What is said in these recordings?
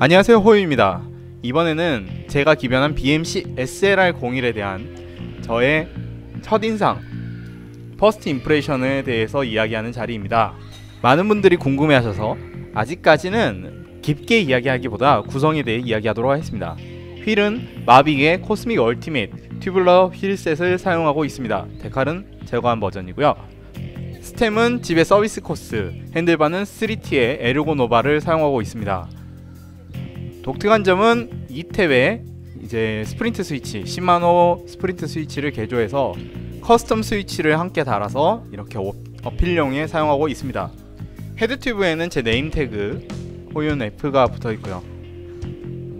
안녕하세요 호유입니다. 이번에는 제가 기변한 BMC SLR01에 대한 저의 첫인상 퍼스트 임프레션에 대해서 이야기하는 자리입니다. 많은 분들이 궁금해 하셔서 아직까지는 깊게 이야기하기보다 구성에 대해 이야기하도록 하겠습니다. 휠은 마빅의 코스믹 얼티밋 튜블러 휠셋을 사용하고 있습니다. 데칼은 제거한 버전이고요. 스템은 집의 서비스 코스 핸들바는 3T의 에르고 노바를 사용하고 있습니다 독특한 점은 2탭에 이제 스프린트 스위치 10만호 스프린트 스위치를 개조해서 커스텀 스위치를 함께 달아서 이렇게 어- 어필용에 사용하고 있습니다. 헤드 튜브에는 제 네임 태그 호윤 F가 붙어 있고요.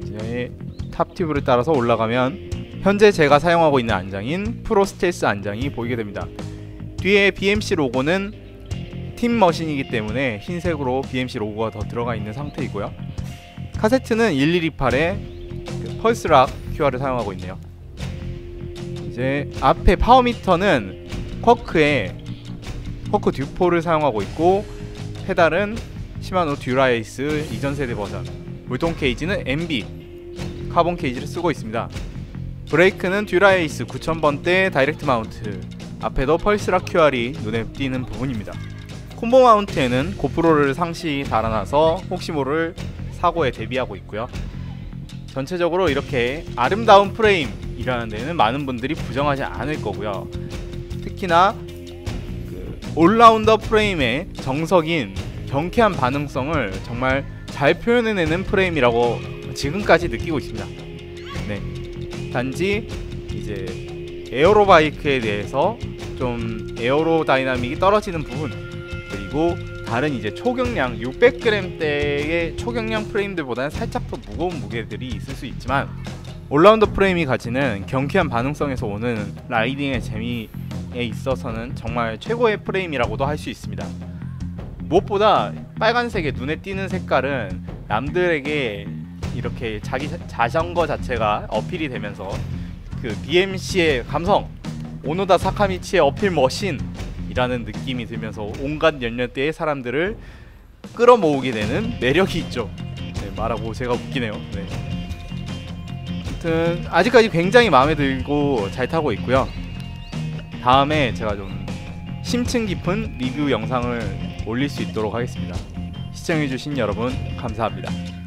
이제 탑 튜브를 따라서 올라가면 현재 제가 사용하고 있는 안장인 프로 스텔스 안장이 보이게 됩니다. 뒤에 BMC 로고는 팀 머신이기 때문에 흰색으로 BMC 로고가 더 들어가 있는 상태이고요. 카세트는 1128의 그 펄스락 QR을 사용하고 있네요. 이제 앞에 파워미터는 쿼크의 쿼크 듀포를 사용하고 있고 페달은 시마노 듀라에이스 이전 세대 버전 물통 케이지는 MB 카본 케이지를 쓰고 있습니다. 브레이크는 듀라에이스 9000번대 다이렉트 마운트 앞에도 펄스락 QR이 눈에 띄는 부분입니다. 콤보 마운트에는 고프로를 상시 달아놔서 혹시 모를 사고에 대비하고 있고요. 전체적으로 이렇게 아름다운 프레임이라는 데는 많은 분들이 부정하지 않을 거고요. 특히나 그 올라운더 프레임의 정석인 경쾌한 반응성을 정말 잘 표현해내는 프레임이라고 지금까지 느끼고 있습니다. 네. 단지 이제 에어로 바이크에 대해서 좀 에어로 다이나믹이 떨어지는 부분 그리고 다른 이제 초경량 600g대의 초경량 프레임들보다는 살짝 더 무거운 무게들이 있을 수 있지만 올라운더 프레임이 가지는 경쾌한 반응성에서 오는 라이딩의 재미에 있어서는 정말 최고의 프레임이라고도 할 수 있습니다. 무엇보다 빨간색의 눈에 띄는 색깔은 남들에게 이렇게 자기 자- 자전거 자체가 어필이 되면서 그 BMC의 감성 오노다 사카미치의 어필 머신 이라는 느낌이 들면서 온갖 연령대의 사람들을 끌어모으게 되는 매력이 있죠. 네, 말하고 제가 웃기네요. 네. 아무튼 아직까지 굉장히 마음에 들고 잘 타고 있고요. 다음에 제가 좀 심층 깊은 리뷰 영상을 올릴 수 있도록 하겠습니다. 시청해주신 여러분 감사합니다.